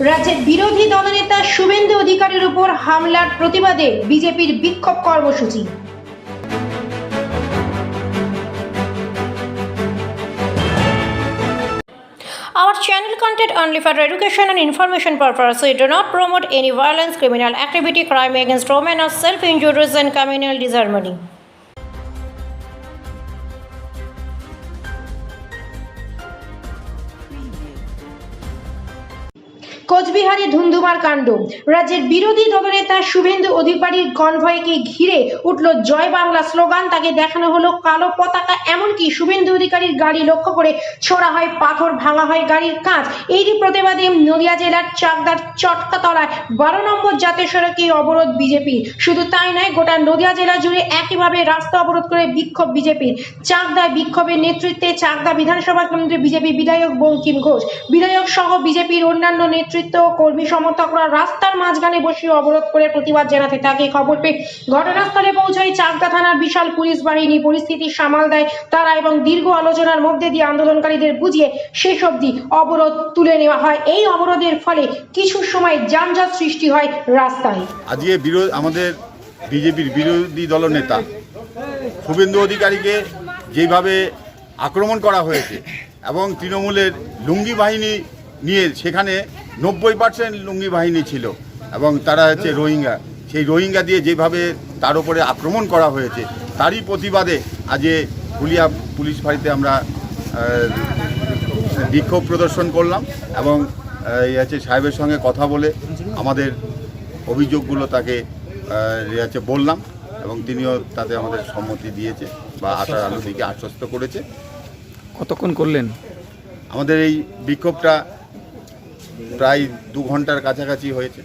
রাজ্যের বিরোধী দলনেতা শুভেন্দু অধিকারীর উপর হামলার প্রতিবাদে বিজেপির বিক্ষোভ কর্মসূচি Our channel content only for education and information purpose. We do not promote any violence, criminal activity, crime against women, or self-injuries and communal disharmony. কোচবিহারে ধুন্ধুমার কাণ্ড। রাজ্যের বিরোধী দলনেতা শুভেন্দু অধিকারীর কনভয়কে ঘিরে উঠল জয় বাংলা স্লোগান। তাকে দেখানো হলো কালো পতাকা, এমনকি শুভেন্দু অধিকারীর গাড়ি লক্ষ্য করে ছোড়া হয় পাথর, ভাঙা হয় গাড়ির কাঁচ। এরই প্রতিবাদে নদিয়া জেলার চাকদার চটকাতলায় বারো নম্বর জাতীয় সড়কে অবরোধ বিজেপির। শুধু তাই নয়, গোটা নদিয়া জেলা জুড়ে একইভাবে রাস্তা অবরোধ করে বিক্ষোভ বিজেপির। চাকদায় বিক্ষোভের নেতৃত্বে চাকদা বিধানসভা কেন্দ্রের বিজেপি বিধায়ক বঙ্কিম ঘোষ। বিধায়ক সহ বিজেপির অন্যান্য নেতৃত্ব কর্মী সমর্থকরা রাস্তার মাঝখানে বসে অবরোধ করে প্রতিবাদ জানাতে থাকে। খবর পেয়ে ঘটনাস্থলে পৌঁছায় চাকদা থানার বিশাল পুলিশ বাহিনী। পরিস্থিতি সামাল দেয় তারা এবং দীর্ঘ আলোচনার মধ্যে দিয়ে আন্দোলনকারীদের বুঝিয়ে শেষ অবধি অবরোধ তুলে নেওয়া হয়। এই অবরোধের ফলে কিছু সময় যানজট সৃষ্টি হয় রাস্তায়। আজকে বিরোধ আমাদের বিজেপির বিরোধী দলনেতা শুভেন্দু অধিকারীকে যেভাবে আক্রমণ করা হয়েছে এবং তৃণমূলের লুঙ্গি বাহিনী নিয়ে সেখানে নব্বই পার্সেন্ট লুঙ্গি বাহিনী ছিল এবং তারা হচ্ছে রোহিঙ্গা। সেই রোহিঙ্গা দিয়ে যেভাবে তার উপরে আক্রমণ করা হয়েছে তারই প্রতিবাদে আজকে হুলিয়া পুলিশ ফাঁড়িতে আমরা বিক্ষোভ প্রদর্শন করলাম এবং এই হচ্ছে সাহেবের সঙ্গে কথা বলে আমাদের অভিযোগগুলো তাকে হচ্ছে বললাম এবং তিনিও তাতে আমাদের সম্মতি দিয়েছে বা আশার আলো দিকে আশ্বস্ত করেছে। কতক্ষণ করলেন? আমাদের এই বিক্ষোভটা প্রায় দু ঘণ্টার কাছাকাছি হয়েছে।